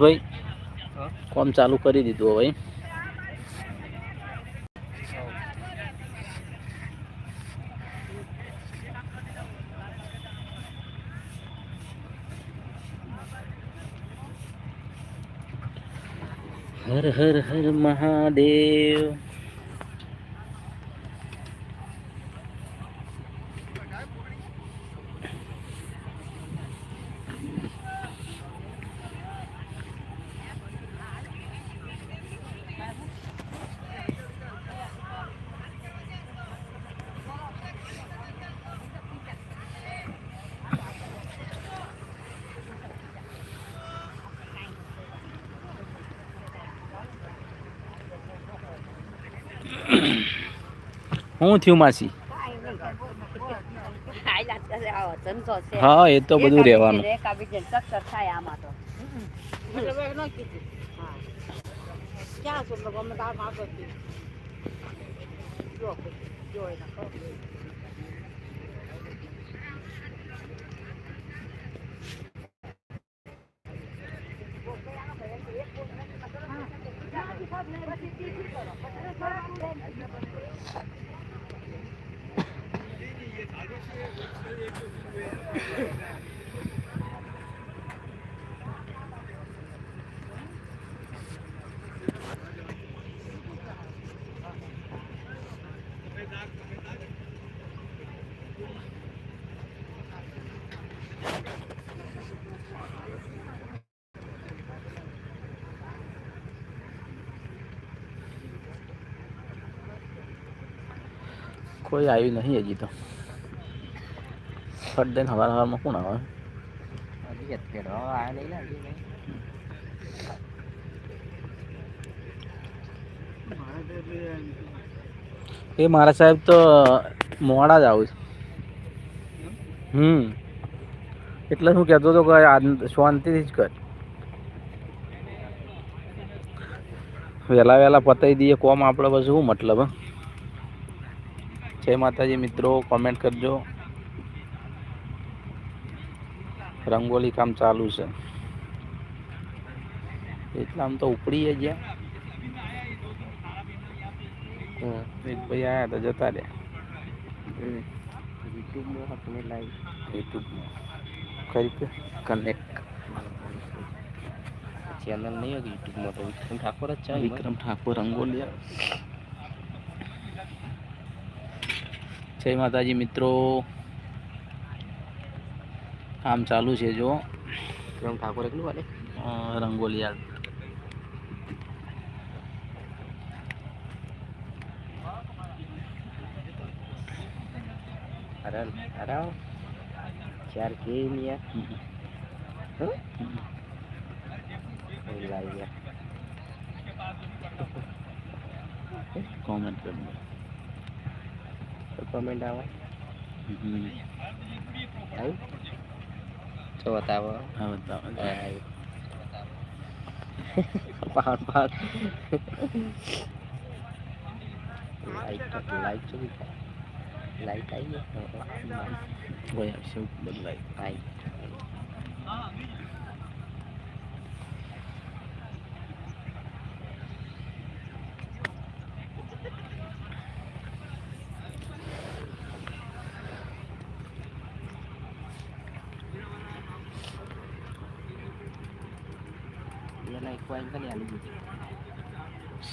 મહેશભાઈ. કોમ ચાલુ કરી દીધું હવે. હર હર હર મહાદેવ. શું થયું માસી? હા એ તો બધું રહેવાનું. થાય આમાં તો ક્યાં છો લોકો અમે તાર માગો જો જો એના ખબર કોઈ આવ્યું નહીં હજી તો ફટ દઈને હવાર હવારમાં કોણ આવે એ મારા સાહેબ તો મોડા જ આવું છે. હમ. એટલે શું કહેતો હતો કે શાંતિથી જ કર. વહેલા વહેલા પતાવી દઈએ કોમ આપણે પછી શું મતલબ જય માતાજી મિત્રો કોમેન્ટ કરજો. રંગોલી કામ ચાલુ છે. એટલા આમ તો ઉપડી ગયા. એક ભાઈ આયા તો જતા રહ્યા. યુટ્યુબમાં આપણે લાઈવ. યુટ્યુબમાં. કરી કનેક્ટ. ચેનલ નહીં હોય યુટ્યુબમાં તો વિક્રમ ઠાકોર જ છે. વિક્રમ ઠાકોર રંગોલિયા જય માતાજી મિત્રો. કામ ચાલુ છે જો. વિક્રમ ઠાકોર એકલું વાલે? રંગોલી યાદ અરે અરે ચાર કે લાવી કોમેન્ટ કરજો તો આવે. હમ. આવ્યું જો બતાવો હા બતાવો આવ્યું પહાડ પહાડ લાઈટ લાઈટ શું લાઈટ આવી ગઈ કોઈ આવશે બદલાય આવી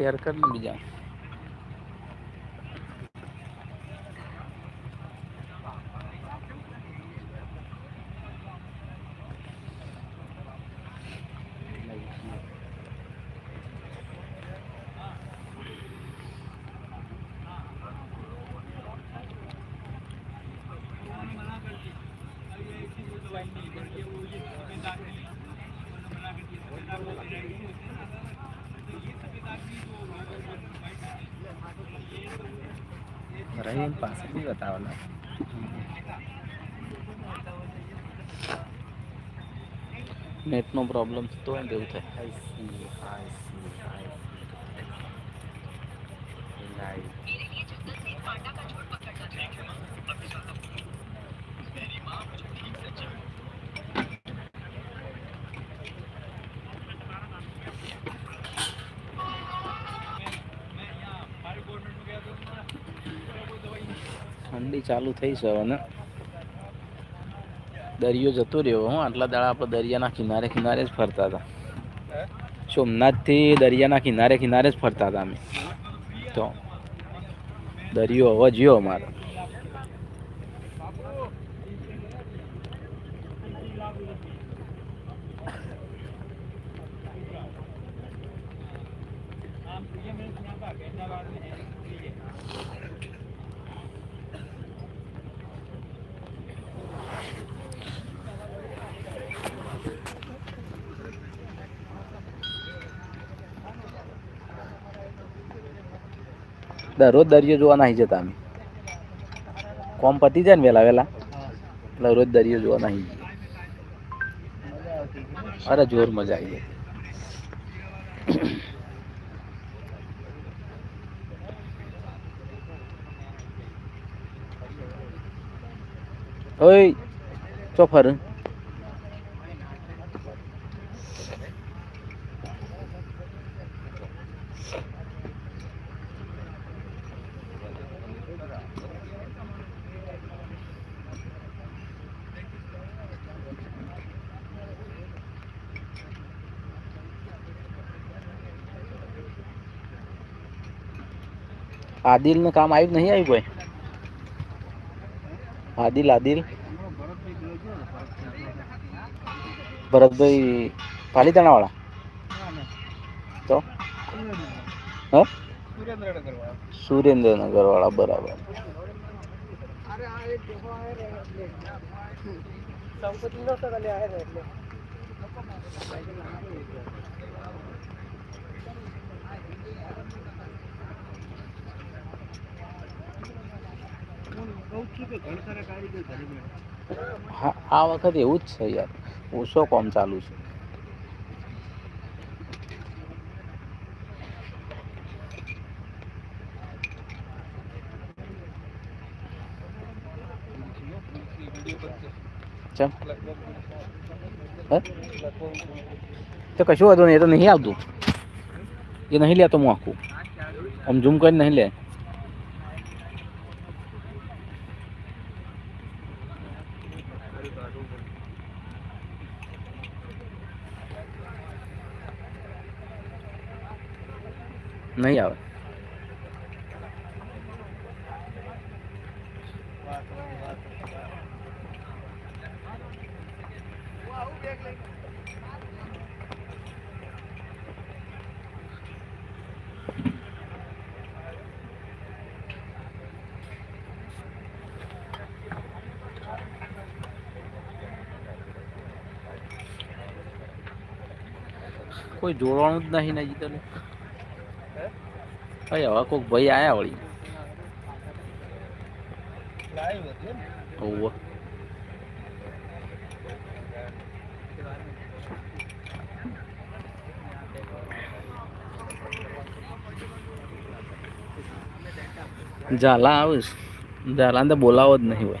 શેર કરી બીજા. રહીમ પાસે બી બતાવવાના નેટનો પ્રોબ્લેમ થતો હોય ને એવું થાય I see I see I see. ઠંડી ચાલુ થઈ છે હવે દરિયો જતો રહ્યો હું, આટલા દાડા આપણે દરિયાના કિનારે કિનારે જ ફરતા હતા. સોમનાથથી દરિયાના કિનારે કિનારે જ ફરતા હતા અમે. તો દરિયો હવે જ્યો અમારો. દરરોજ દરિયો જોવા નહીં જતા અમે. કોમ પતી જાય ને વહેલા વહેલા એટલે રોજ દરિયો જોવા નહીં જઈએ. અરે જોર મજા આવી જાય. ઓય ચો ફર આદિલ ને કામ આવ્યું નહીં આવ્યું કોઈ? આદિલ આદિલ. ભરતભાઈ પાલીતાણા વાળા તો? સુરેન્દ્રનગર વાળા બરાબર. હા, આ વખત એવું જ છે યાર. ઓછો કોમ ચાલુ છે? ચમ. તો કશું વાંધો નહીં, એ તો નહીં આવતું. એ નહીં લેતો હું આખું. આમ ઝૂમ કરીને નહીં લે. નહીં આવે. કોઈ જોડવાનું જ નહીં નજીક તને ભાઈ હવે કોઈક ભાઈ આયા વળી ઓવ ઝાલા આવે છે. ઝાલાને તો બોલાવો જ નહીં હોય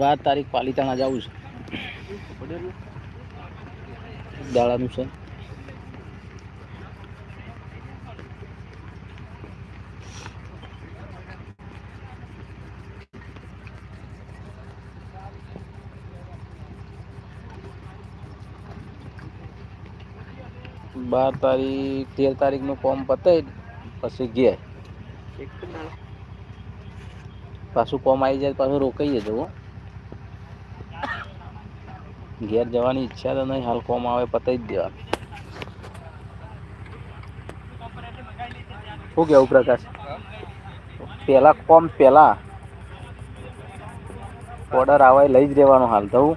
બાર તારીખ પાલિતાણા જવું છે. દાડાનું છે. બાર તારીખ, તેર તારીખનું ફોર્મ પતાવી પછી ગયા. પાછું ફોર્મ આવી જાય પાછું રોકાઈ જજો ઘેર જવાની ઈચ્છા તો નહીં હાલ કોમ આવે પતાવી જ દેવા શું કેવું પ્રકાશ? પેલા કોમ પેલા. ઓર્ડર આવે લઈ જ રહેવાનો હાલ થવું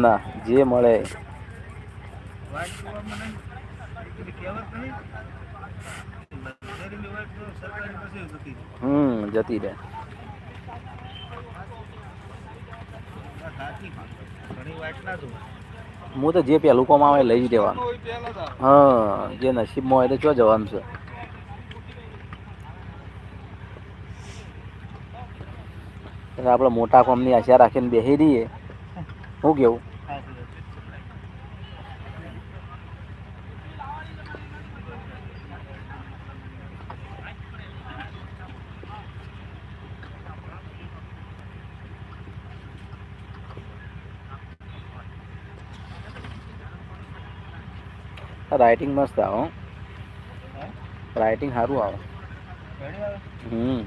ના જે મળે. હમ જતી મને પેલી કહેવત નહીં લક્ઝરીની વાઇટ તો સરકારી પાસે જતી રહી. હમ જતી રહે આ સાચી વાત. ઘણી વાઇટ ના ધોવાય હું તો જે પહેલું કોમ આવે લઈ જ આવે. હા જે નસીબમાં હોય તો ક્યાં જવાનું છે? એટલે આપણે મોટા કોમની આશા રાખીને બેસી રહીએ. શું કેવું? રાઇટિંગ મસ્ત આવો રાઇટિંગ સારું આવો? હમ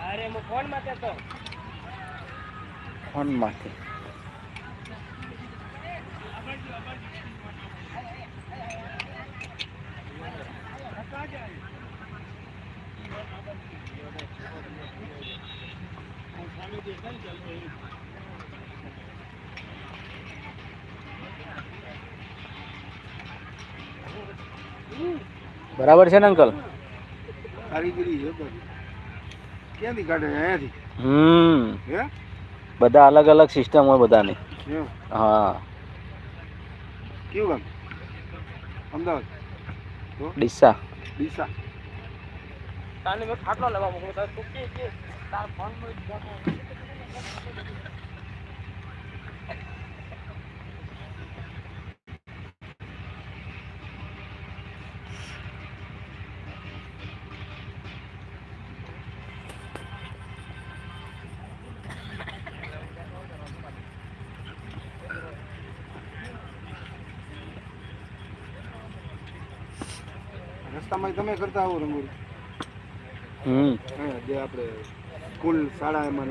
અરે હું ફોનમાં તો ફોનમાંથી. બરાબર છે ને અંકલ? કારીગરી છે બધી. ક્યાંથી કાઢે અહીંયાથી? હમ. બધા અલગ અલગ સિસ્ટમ હોય બધાની. હા. કેવું ગામ? અમદાવાદ? ડીસા. ડીસા. તાને મેં ખાટલો લેવા મોકલો તાર તું કે કે તાર ફોન માં રસ્તામાં તમે કરતા આવો રંગોળી. હમ. હા જે આપણે સ્કૂલ શાળા એમાં